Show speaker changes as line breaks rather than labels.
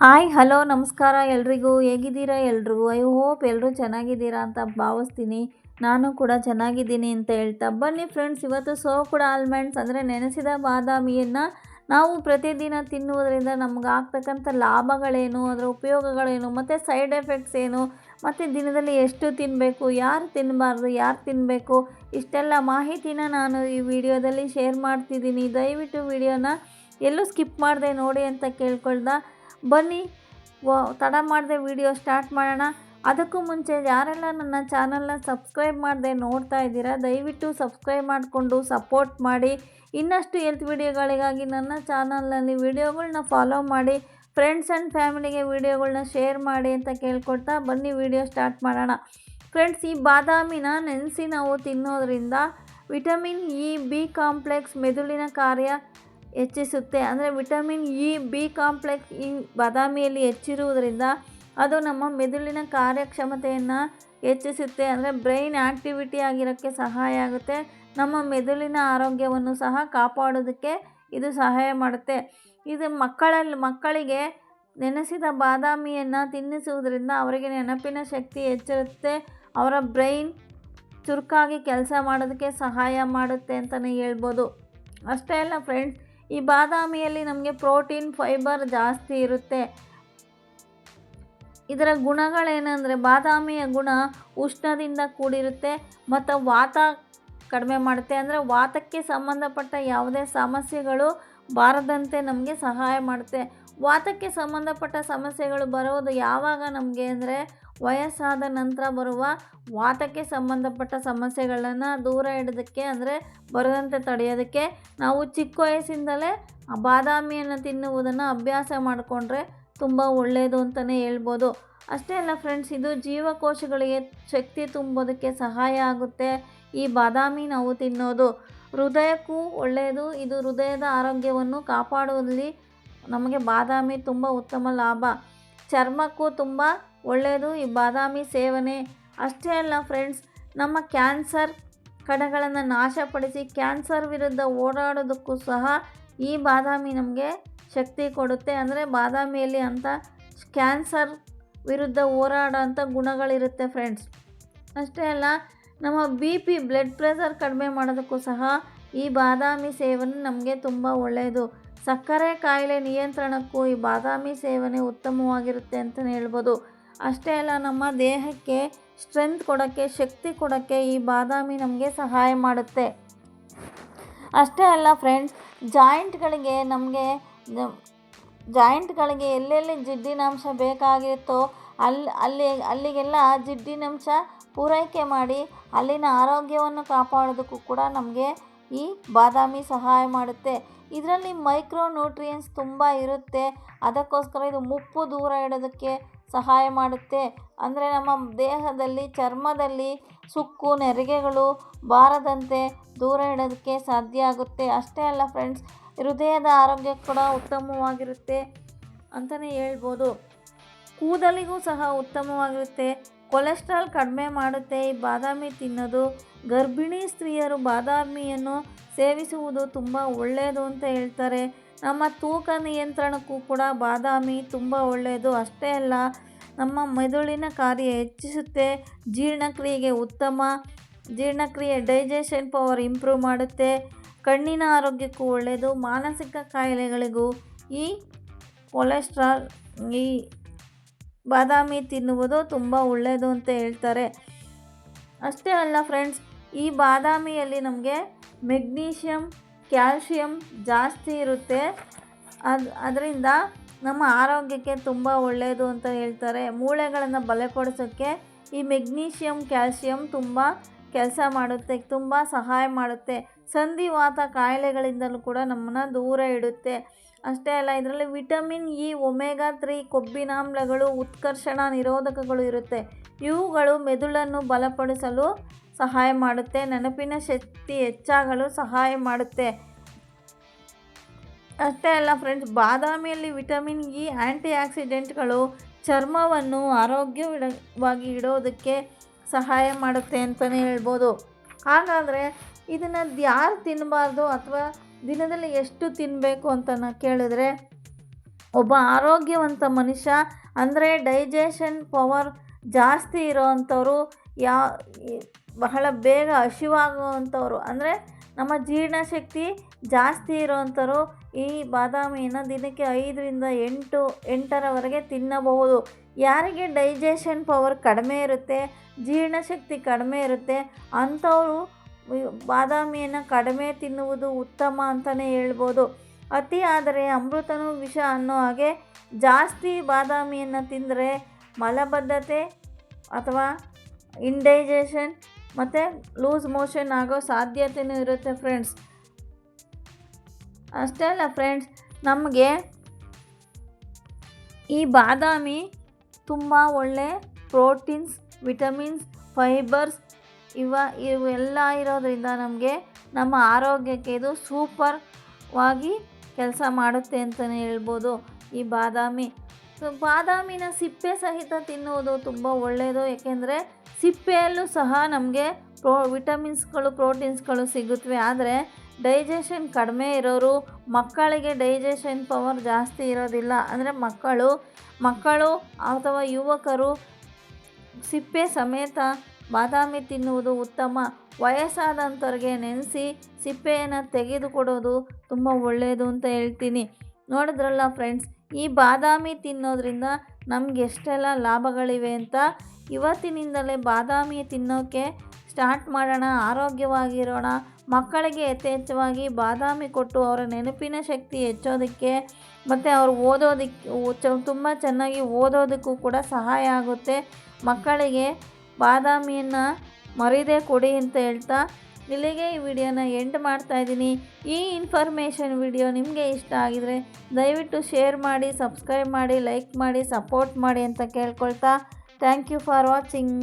Hi, hello, ನಮಸ್ಕಾರ ಎಲ್ರಿಗೂ. ಹೇಗಿದ್ದೀರಾ ಎಲ್ರಿಗೂ? ಐ ಹೋಪ್ ಎಲ್ಲರೂ ಚೆನ್ನಾಗಿದ್ದೀರಾ ಅಂತ ಭಾವಿಸ್ತೀನಿ. ನಾನು ಕೂಡ ಚೆನ್ನಾಗಿದ್ದೀನಿ ಅಂತ ಹೇಳ್ತಾ ಬನ್ನಿ ಫ್ರೆಂಡ್ಸ್. ಇವತ್ತು ಸೋ ಕೂಡ ಆಲ್ಮಂಡ್ಸ್ ಅಂದರೆ ನೆನೆಸಿದ ಬಾದಾಮಿಯನ್ನು ನಾವು ಪ್ರತಿದಿನ ತಿನ್ನುವುದರಿಂದ ನಮ್ಗೆ ಆಗ್ತಕ್ಕಂಥ ಲಾಭಗಳೇನು, ಅದರ ಉಪಯೋಗಗಳೇನು, ಮತ್ತು ಸೈಡ್ ಎಫೆಕ್ಟ್ಸ್ ಏನು, ಮತ್ತು ದಿನದಲ್ಲಿ ಎಷ್ಟು ತಿನ್ನಬೇಕು ಯಾರು ತಿನ್ನಬಾರ್ದು ಯಾರು ತಿನ್ನಬೇಕು ಇಷ್ಟೆಲ್ಲ ಮಾಹಿತಿನ ನಾನು ಈ ವಿಡಿಯೋದಲ್ಲಿ ಶೇರ್ ಮಾಡ್ತಿದ್ದೀನಿ. ದಯವಿಟ್ಟು ವಿಡಿಯೋನ ಎಲ್ಲೂ ಸ್ಕಿಪ್ ಮಾಡಿದೆ ನೋಡಿ ಅಂತ ಕೇಳ್ಕೊಳ್ದ ಬನ್ನಿ, ವ, ತಡ ಮಾಡದೆ ವಿಡಿಯೋ ಸ್ಟಾರ್ಟ್ ಮಾಡೋಣ. ಅದಕ್ಕೂ ಮುಂಚೆ ಯಾರೆಲ್ಲ ನನ್ನ ಚಾನಲ್ನ ಸಬ್ಸ್ಕ್ರೈಬ್ ಮಾಡದೆ ನೋಡ್ತಾ ಇದ್ದೀರಾ, ದಯವಿಟ್ಟು ಸಬ್ಸ್ಕ್ರೈಬ್ ಮಾಡಿಕೊಂಡು ಸಪೋರ್ಟ್ ಮಾಡಿ. ಇನ್ನಷ್ಟು ಹೆಲ್ತ್ ವಿಡಿಯೋಗಳಿಗಾಗಿ ನನ್ನ ಚಾನಲ್ನಲ್ಲಿ ವಿಡಿಯೋಗಳನ್ನ ಫಾಲೋ ಮಾಡಿ. ಫ್ರೆಂಡ್ಸ್ ಆ್ಯಂಡ್ ಫ್ಯಾಮಿಲಿಗೆ ವಿಡಿಯೋಗಳನ್ನ ಶೇರ್ ಮಾಡಿ ಅಂತ ಕೇಳ್ಕೊಡ್ತಾ ಬನ್ನಿ ವಿಡಿಯೋ ಸ್ಟಾರ್ಟ್ ಮಾಡೋಣ. ಫ್ರೆಂಡ್ಸ್ ಈ ಬಾದಾಮಿನ ನೆನೆಸಿ ನಾವು ತಿನ್ನೋದ್ರಿಂದ ವಿಟಮಿನ್ ಇ ಬಿ ಕಾಂಪ್ಲೆಕ್ಸ್ ಮೆದುಳಿನ ಕಾರ್ಯ ಹೆಚ್ಚಿಸುತ್ತೆ. ಅಂದರೆ ವಿಟಮಿನ್ ಇ, ಬಿ ಕಾಂಪ್ಲೆಕ್ಸ್, ಈ ಬಾದಾಮಿಯಲ್ಲಿ ಹೆಚ್ಚಿರುವುದರಿಂದ ಅದು ನಮ್ಮ ಮೆದುಳಿನ ಕಾರ್ಯಕ್ಷಮತೆಯನ್ನು ಹೆಚ್ಚಿಸುತ್ತೆ. ಅಂದರೆ ಬ್ರೈನ್ ಆ್ಯಕ್ಟಿವಿಟಿ ಆಗಿರೋಕ್ಕೆ ಸಹಾಯ ಆಗುತ್ತೆ. ನಮ್ಮ ಮೆದುಳಿನ ಆರೋಗ್ಯವನ್ನು ಸಹ ಕಾಪಾಡೋದಕ್ಕೆ ಇದು ಸಹಾಯ ಮಾಡುತ್ತೆ. ಇದು ಮಕ್ಕಳಲ್ಲಿ ಮಕ್ಕಳಿಗೆ ನೆನೆಸಿದ ಬಾದಾಮಿಯನ್ನು ತಿನ್ನಿಸುವುದರಿಂದ ಅವರಿಗೆ ನೆನಪಿನ ಶಕ್ತಿ ಹೆಚ್ಚಿರುತ್ತೆ. ಅವರ ಬ್ರೈನ್ ಚುರುಕಾಗಿ ಕೆಲಸ ಮಾಡೋದಕ್ಕೆ ಸಹಾಯ ಮಾಡುತ್ತೆ ಅಂತಲೇ ಹೇಳ್ಬೋದು. ಅಷ್ಟೇ ಅಲ್ಲ ಫ್ರೆಂಡ್ಸ್ ಈ ಬಾದಾಮಿಯಲ್ಲಿ ನಮಗೆ ಪ್ರೋಟೀನ್, ಫೈಬರ್ ಜಾಸ್ತಿ ಇರುತ್ತೆ. ಇದರ ಗುಣಗಳೇನೆಂದರೆ ಬಾದಾಮಿಯ ಗುಣ ಉಷ್ಣದಿಂದ ಕೂಡಿರುತ್ತೆ, ಮತ್ತು ವಾತ ಕಡಿಮೆ ಮಾಡುತ್ತೆ. ಅಂದರೆ ವಾತಕ್ಕೆ ಸಂಬಂಧಪಟ್ಟ ಯಾವುದೇ ಸಮಸ್ಯೆಗಳು ಬಾರದಂತೆ ನಮಗೆ ಸಹಾಯ ಮಾಡುತ್ತೆ. ವಾತಕ್ಕೆ ಸಂಬಂಧಪಟ್ಟ ಸಮಸ್ಯೆಗಳು ಬರೋದು ಯಾವಾಗ ನಮಗೆ ಅಂದರೆ ವಯಸ್ಸಾದ ನಂತರ ಬರುವ ವಾತಕ್ಕೆ ಸಂಬಂಧಪಟ್ಟ ಸಮಸ್ಯೆಗಳನ್ನು ದೂರ ಇಡೋದಕ್ಕೆ ಅಂದರೆ ಬರದಂತೆ ತಡೆಯೋದಕ್ಕೆ ನಾವು ಚಿಕ್ಕ ವಯಸ್ಸಿಂದಲೇ ಬಾದಾಮಿಯನ್ನು ತಿನ್ನುವುದನ್ನು ಅಭ್ಯಾಸ ಮಾಡಿಕೊಂಡ್ರೆ ತುಂಬ ಒಳ್ಳೆಯದು ಅಂತಲೇ ಹೇಳ್ಬೋದು. ಅಷ್ಟೇ ಅಲ್ಲ ಫ್ರೆಂಡ್ಸ್ ಇದು ಜೀವಕೋಶಗಳಿಗೆ ಶಕ್ತಿ ತುಂಬೋದಕ್ಕೆ ಸಹಾಯ ಆಗುತ್ತೆ ಈ ಬಾದಾಮಿ ನಾವು ತಿನ್ನೋದು. ಹೃದಯಕ್ಕೂ ಒಳ್ಳೆಯದು ಇದು ಹೃದಯದ ಆರೋಗ್ಯವನ್ನು ಕಾಪಾಡುವಲ್ಲಿ ನಮಗೆ ಬಾದಾಮಿ ತುಂಬ ಉತ್ತಮ ಲಾಭ. ಚರ್ಮಕ್ಕೂ ತುಂಬ ಒಳ್ಳೆಯದು ಈ ಬಾದಾಮಿ ಸೇವನೆ ಅಷ್ಟೇ ಅಲ್ಲ ಫ್ರೆಂಡ್ಸ್ ನಮ್ಮ ಕ್ಯಾನ್ಸರ್ ಕಣಗಳನ್ನು ನಾಶಪಡಿಸಿ ಕ್ಯಾನ್ಸರ್ ವಿರುದ್ಧ ಓಡಾಡೋದಕ್ಕೂ ಸಹ ಈ ಬಾದಾಮಿ ನಮಗೆ ಶಕ್ತಿ ಕೊಡುತ್ತೆ. ಅಂದರೆ ಬಾದಾಮಿಯಲ್ಲಿ ಅಂಥ ಕ್ಯಾನ್ಸರ್ ವಿರುದ್ಧ ಹೋರಾಡೋ ಅಂಥ ಗುಣಗಳಿರುತ್ತೆ ಫ್ರೆಂಡ್ಸ್ ಅಷ್ಟೇ ಅಲ್ಲ, ನಮ್ಮ ಬಿ ಪಿ ಬ್ಲಡ್ ಪ್ರೆಷರ್ ಕಡಿಮೆ ಮಾಡೋದಕ್ಕೂ ಸಹ ಈ ಬಾದಾಮಿ ಸೇವನೆ ನಮಗೆ ತುಂಬ ಒಳ್ಳೆಯದು ಸಕ್ಕರೆ ಕಾಯಿಲೆ ನಿಯಂತ್ರಣಕ್ಕೂ ಈ ಬಾದಾಮಿ ಸೇವನೆ ಉತ್ತಮವಾಗಿರುತ್ತೆ ಅಂತಲೇ ಹೇಳ್ಬೋದು. ಅಷ್ಟೇ ಅಲ್ಲ, ನಮ್ಮ ದೇಹಕ್ಕೆ ಸ್ಟ್ರೆಂತ್ ಕೊಡೋಕ್ಕೆ, ಶಕ್ತಿ ಕೊಡೋಕ್ಕೆ ಈ ಬಾದಾಮಿ ನಮಗೆ ಸಹಾಯ ಮಾಡುತ್ತೆ. ಅಷ್ಟೇ ಅಲ್ಲ ಫ್ರೆಂಡ್ಸ್ ಜಾಯಿಂಟ್ಗಳಿಗೆ ನಮಗೆ ಜಾಯಿಂಟ್ಗಳಿಗೆ ಎಲ್ಲೆಲ್ಲಿ ಜಿಡ್ಡಿನಾಂಶ ಬೇಕಾಗಿತ್ತೋ ಅಲ್ಲಿ ಅಲ್ಲಿ, ಅಲ್ಲಿಗೆಲ್ಲ ಜಿಡ್ಡಿನಂಶ ಪೂರೈಕೆ ಮಾಡಿ, ಅಲ್ಲಿನ ಆರೋಗ್ಯವನ್ನು ಕಾಪಾಡೋದಕ್ಕೂ ಕೂಡ ನಮಗೆ ಈ ಬಾದಾಮಿ ಸಹಾಯ ಮಾಡುತ್ತೆ. ಇದರಲ್ಲಿ ಮೈಕ್ರೋ ನ್ಯೂಟ್ರಿಯನ್ಸ್ ತುಂಬ ಇರುತ್ತೆ. ಅದಕ್ಕೋಸ್ಕರ ಇದು ಮುಪ್ಪು ದೂರ ಇಡೋದಕ್ಕೆ ಸಹಾಯ ಮಾಡುತ್ತೆ. ಅಂದರೆ ನಮ್ಮ ದೇಹದಲ್ಲಿ, ಚರ್ಮದಲ್ಲಿ ಸುಕ್ಕು, ನೆರಿಗೆಗಳು ಬಾರದಂತೆ ದೂರ ಇಡೋದಕ್ಕೆ ಸಾಧ್ಯ ಆಗುತ್ತೆ. ಅಷ್ಟೇ ಅಲ್ಲ ಫ್ರೆಂಡ್ಸ್ ಹೃದಯದ ಆರೋಗ್ಯ ಕೂಡ ಉತ್ತಮವಾಗಿರುತ್ತೆ ಅಂತಲೇ ಹೇಳ್ಬೋದು. ಕೂದಲಿಗೂ ಸಹ ಉತ್ತಮವಾಗಿರುತ್ತೆ. ಕೊಲೆಸ್ಟ್ರಾಲ್ ಕಡಿಮೆ ಮಾಡುತ್ತೆ. ಈ ಬಾದಾಮಿ ತಿನ್ನೋದು, ಗರ್ಭಿಣಿ ಸ್ತ್ರೀಯರು ಬಾದಾಮಿಯನ್ನು ಸೇವಿಸುವುದು ತುಂಬ ಒಳ್ಳೆಯದು ಅಂತ ಹೇಳ್ತಾರೆ. ನಮ್ಮ ತೂಕ ನಿಯಂತ್ರಣಕ್ಕೂ ಕೂಡ ಬಾದಾಮಿ ತುಂಬ ಒಳ್ಳೆಯದು ಅಷ್ಟೇ ಅಲ್ಲ, ನಮ್ಮ ಮೆದುಳಿನ ಕಾರ್ಯ ಹೆಚ್ಚಿಸುತ್ತೆ. ಜೀರ್ಣಕ್ರಿಯೆಗೆ ಉತ್ತಮ, ಜೀರ್ಣಕ್ರಿಯೆ ಡೈಜೆಷನ್ ಪವರ್ ಇಂಪ್ರೂವ್ ಮಾಡುತ್ತೆ. ಕಣ್ಣಿನ ಆರೋಗ್ಯಕ್ಕೂ ಒಳ್ಳೆಯದು ಮಾನಸಿಕ ಕಾಯಿಲೆಗಳಿಗೂ ಈ ಕೊಲೆಸ್ಟ್ರಾಲ್, ಈ ಬಾದಾಮಿ ತಿನ್ನುವುದು ತುಂಬ ಒಳ್ಳೆಯದು ಅಂತ ಹೇಳ್ತಾರೆ. ಅಷ್ಟೇ ಅಲ್ಲ ಫ್ರೆಂಡ್ಸ್ ಈ ಬಾದಾಮಿಯಲ್ಲಿ ನಮಗೆ ಮೆಗ್ನೀಷಿಯಮ್ ಕ್ಯಾಲ್ಶಿಯಂ ಜಾಸ್ತಿ ಇರುತ್ತೆ. ಅದು, ಅದರಿಂದ ನಮ್ಮ ಆರೋಗ್ಯಕ್ಕೆ ತುಂಬ ಒಳ್ಳೆಯದು ಅಂತ ಹೇಳ್ತಾರೆ. ಮೂಳೆಗಳನ್ನು ಬಲಪಡಿಸೋಕ್ಕೆ ಈ ಮೆಗ್ನೀಷಿಯಮ್ ಕ್ಯಾಲ್ಶಿಯಂ ತುಂಬ ಕೆಲಸ ಮಾಡುತ್ತೆ, ತುಂಬ ಸಹಾಯ ಮಾಡುತ್ತೆ. ಸಂಧಿವಾತ ಕಾಯಿಲೆಗಳಿಂದಲೂ ಕೂಡ ನಮ್ಮನ್ನು ದೂರ ಇಡುತ್ತೆ. ಅಷ್ಟೇ ಅಲ್ಲ, ಇದರಲ್ಲಿ ವಿಟಮಿನ್ ಇ, ಒಮೆಗಾ ತ್ರೀ, ಕೊಬ್ಬಿನಾಮ್ಲಗಳು, ಉತ್ಕರ್ಷಣ ನಿರೋಧಕಗಳು ಇರುತ್ತೆ. ಇವುಗಳು ಮೆದುಳನ್ನು ಬಲಪಡಿಸಲು ಸಹಾಯ ಮಾಡುತ್ತೆ, ನೆನಪಿನ ಶಕ್ತಿ ಹೆಚ್ಚಾಗಲು ಸಹಾಯ ಮಾಡುತ್ತೆ. ಅಷ್ಟೇ ಅಲ್ಲ ಫ್ರೆಂಡ್ಸ್, ಬಾದಾಮಿಯಲ್ಲಿ ವಿಟಮಿನ್ ಇ ಆ್ಯಂಟಿ ಆಕ್ಸಿಡೆಂಟ್ಗಳು ಚರ್ಮವನ್ನು ಆರೋಗ್ಯವಾಗಿ ಇಡೋದಕ್ಕೆ ಸಹಾಯ ಮಾಡುತ್ತೆ ಅಂತಲೇ ಹೇಳ್ಬೋದು. ಹಾಗಾದರೆ ಇದನ್ನು ಯಾರು ತಿನ್ನಬಾರ್ದು ಅಥವಾ ದಿನದಲ್ಲಿ ಎಷ್ಟು ತಿನ್ನಬೇಕು ಅಂತ ಕೇಳಿದ್ರೆ, ಒಬ್ಬ ಆರೋಗ್ಯವಂತ ಮನುಷ್ಯ, ಅಂದರೆ ಡೈಜೆಷನ್ ಪವರ್ ಜಾಸ್ತಿ ಇರೋವಂಥವ್ರು ಯಾ, ಬಹಳ ಬೇಗ ಹಸಿವಾಗುವಂಥವ್ರು, ಅಂದರೆ ನಮ್ಮ ಜೀರ್ಣಶಕ್ತಿ ಜಾಸ್ತಿ ಇರೋವಂಥವ್ರು ಈ ಬಾದಾಮಿಯನ್ನು ದಿನಕ್ಕೆ ಐದರಿಂದ ಎಂಟು, ಎಂಟರವರೆಗೆ ತಿನ್ನಬಹುದು. ಯಾರಿಗೆ ಡೈಜೆಷನ್ ಪವರ್ ಕಡಿಮೆ ಇರುತ್ತೆ, ಜೀರ್ಣಶಕ್ತಿ ಕಡಿಮೆ ಇರುತ್ತೆ, ಅಂಥವರು ಬಾದಾಮಿಯನ್ನು ಕಡಿಮೆ ತಿನ್ನುವುದು ಉತ್ತಮ ಅಂತಲೇ ಹೇಳ್ಬೋದು. ಅತಿ ಆದರೆ ಅಮೃತನೂ ವಿಷ ಅನ್ನೋ ಹಾಗೆ ಜಾಸ್ತಿ ಬಾದಾಮಿಯನ್ನು ತಿಂದರೆ ಮಲಬದ್ಧತೆ ಅಥವಾ ಇಂಡೈಜೆಷನ್ ಮತ್ತು ಲೂಸ್ ಮೋಷನ್ ಆಗೋ ಸಾಧ್ಯತೆಯೂ ಇರುತ್ತೆ ಫ್ರೆಂಡ್ಸ್ ಅಷ್ಟೇ ಅಲ್ಲ ಫ್ರೆಂಡ್ಸ್ ನಮಗೆ ಈ ಬಾದಾಮಿ ತುಂಬ ಒಳ್ಳೆ ಪ್ರೋಟೀನ್ಸ್, ವಿಟಮಿನ್ಸ್, ಫೈಬರ್ಸ್ ಇವ, ಇವೆಲ್ಲ ಇರೋದರಿಂದ ನಮಗೆ ನಮ್ಮ ಆರೋಗ್ಯಕ್ಕೆ ಇದು ಸೂಪರ್ವಾಗಿ ಕೆಲಸ ಮಾಡುತ್ತೆ ಅಂತಲೇ ಹೇಳ್ಬೋದು. ಈ ಬಾದಾಮಿ. ಸೊ, ಬಾದಾಮಿನ ಸಿಪ್ಪೆ ಸಹಿತ ತಿನ್ನುವುದು ತುಂಬ ಒಳ್ಳೆಯದು ಏಕೆಂದರೆ ಸಿಪ್ಪೆಯಲ್ಲೂ ಸಹ ನಮಗೆ ಪ್ರೋ, ವಿಟಮಿನ್ಸ್ಗಳು, ಪ್ರೋಟೀನ್ಸ್ಗಳು ಸಿಗುತ್ತವೆ ಆದರೆ ಡೈಜೆಷನ್ ಕಡಿಮೆ ಇರೋರು, ಮಕ್ಕಳಿಗೆ ಡೈಜೆಷನ್ ಪವರ್ ಜಾಸ್ತಿ ಇರೋದಿಲ್ಲ. ಅಂದರೆ ಮಕ್ಕಳು ಮಕ್ಕಳು ಅಥವಾ ಯುವಕರು ಸಿಪ್ಪೆ ಸಮೇತ ಬಾದಾಮಿ ತಿನ್ನುವುದು ಉತ್ತಮ. ವಯಸ್ಸಾದಂಥವ್ರಿಗೆ ನೆನೆಸಿ ಸಿಪ್ಪೆಯನ್ನು ತೆಗೆದುಕೊಡೋದು ತುಂಬ ಒಳ್ಳೆಯದು ಅಂತ ಹೇಳ್ತೀನಿ. ನೋಡಿದ್ರಲ್ಲ ಫ್ರೆಂಡ್ಸ್ ಈ ಬಾದಾಮಿ ತಿನ್ನೋದ್ರಿಂದ ನಮ್ಗೆ ಎಷ್ಟೆಲ್ಲ ಲಾಭಗಳಿವೆ ಅಂತ ಇವತ್ತಿನಿಂದಲೇ ಬಾದಾಮಿ ತಿನ್ನೋಕ್ಕೆ ಸ್ಟಾರ್ಟ್ ಮಾಡೋಣ, ಆರೋಗ್ಯವಾಗಿರೋಣ. ಮಕ್ಕಳಿಗೆ ಯಥೇಚ್ಛವಾಗಿ ಬಾದಾಮಿ ಕೊಟ್ಟು ಅವರ ನೆನಪಿನ ಶಕ್ತಿ ಹೆಚ್ಚೋದಕ್ಕೆ ಮತ್ತು ಅವ್ರು ಓದೋದಕ್ಕೆ ತುಂಬ ಚೆನ್ನಾಗಿ ಓದೋದಕ್ಕೂ ಕೂಡ ಸಹಾಯ ಆಗುತ್ತೆ. ಮಕ್ಕಳಿಗೆ ಬಾದಾಮಿಯನ್ನು ಮರಿದೇ ಕೊಡಿ ಅಂತ ಹೇಳ್ತಾ ಇಲ್ಲಿಗೆ ಈ ವಿಡಿಯೋನ ಎಂಡ್ ಮಾಡ್ತಾ ಇದ್ದೀನಿ. ಈ ಇನ್ಫಾರ್ಮೇಷನ್ ವಿಡಿಯೋ ನಿಮಗೆ ಇಷ್ಟ ಆಗಿದರೆ ದಯವಿಟ್ಟು ಶೇರ್ ಮಾಡಿ ಸಬ್ಸ್ಕ್ರೈಬ್ ಮಾಡಿ ಲೈಕ್ ಮಾಡಿ ಸಪೋರ್ಟ್ ಮಾಡಿ ಅಂತ ಕೇಳ್ಕೊಳ್ತಾ. Thank you for watching